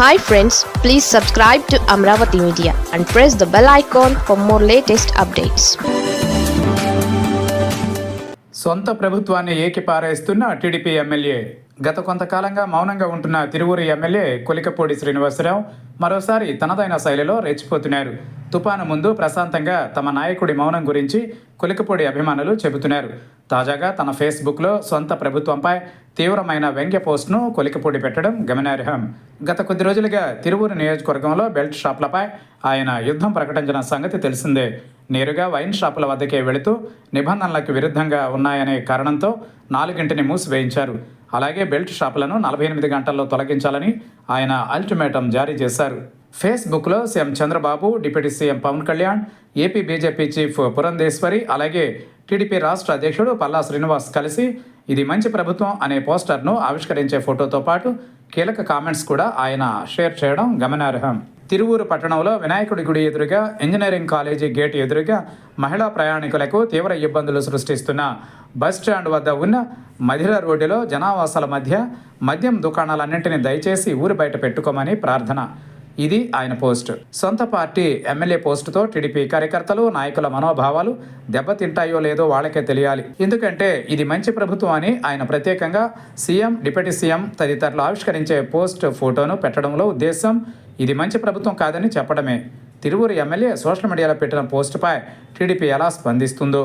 Hi friends please subscribe to Amaravati media and press the bell icon for more latest updates సొంత ప్రభుత్వాన్ని ఏకిపారేస్తున్న TDP MLA. గత కొంతకాలంగా మౌనంగా ఉంటున్న తిరువూరు ఎమ్మెల్యే కొలికపూడి శ్రీనివాసరావు మరోసారి తనదైన శైలిలో రెచ్చిపోతున్నారు. తుపాను ముందు ప్రశాంతంగా తమ నాయకుడి మౌనం గురించి కులికపొడి అభిమానులు చెబుతున్నారు. తాజాగా తన ఫేస్బుక్లో సొంత ప్రభుత్వంపై తీవ్రమైన వ్యంగ్య పోస్ట్ను కొలికపూడి పెట్టడం గమనార్హం. గత కొద్ది రోజులుగా తిరువూరు నియోజకవర్గంలో బెల్ట్ షాపులపై ఆయన యుద్ధం ప్రకటించిన సంగతి తెలిసిందే. నేరుగా వైన్ షాపుల వద్దకే వెళుతూ నిబంధనలకు విరుద్ధంగా ఉన్నాయనే కారణంతో నాలుగింటిని మూసివేయించారు. అలాగే బెల్ట్ షాపులను నలభై ఎనిమిది గంటల్లో తొలగించాలని ఆయన అల్టిమేటం జారీ చేశారు. ఫేస్బుక్లో CM Chandrababu deputy CM Pawan Kalyan AP BJP chief Purandeswari అలాగే టీడీపీ రాష్ట్ర అధ్యక్షుడు పల్లా శ్రీనివాస్ కలిసి ఇది మంచి ప్రభుత్వం అనే పోస్టర్ను ఆవిష్కరించే ఫోటోతో పాటు కీలక కామెంట్స్ కూడా ఆయన షేర్ చేయడం గమనార్హం. తిరువూరు పట్టణంలో వినాయకుడి గుడి ఎదురుగా ఇంజనీరింగ్ కాలేజీ గేట్ ఎదురుగా మహిళా ప్రయాణికులకు తీవ్ర ఇబ్బందులు సృష్టిస్తున్న బస్ స్టాండ్ వద్ద ఉన్న మధిర రోడ్డులో జనావాసాల మధ్య మద్యం దుకాణాలన్నింటినీ దయచేసి ఊరి బయట పెట్టుకోమని ప్రార్థన. ఇది ఆయన పోస్ట్. సొంత పార్టీ ఎమ్మెల్యే పోస్టుతో టీడీపీ కార్యకర్తలు నాయకుల మనోభావాలు దెబ్బతింటాయో లేదో వాళ్ళకే తెలియాలి. ఎందుకంటే ఇది మంచి ప్రభుత్వం అని ఆయన ప్రత్యేకంగా సీఎం డిప్యూటీ సీఎం తదితరులు ఆవిష్కరించే పోస్ట్ ఫోటోను పెట్టడంలో ఉద్దేశం ఇది మంచి ప్రభుత్వం కాదని చెప్పడమే. తిరువురు ఎమ్మెల్యే సోషల్ మీడియాలో పెట్టిన పోస్టుపై టీడీపీ ఎలా స్పందిస్తుందో.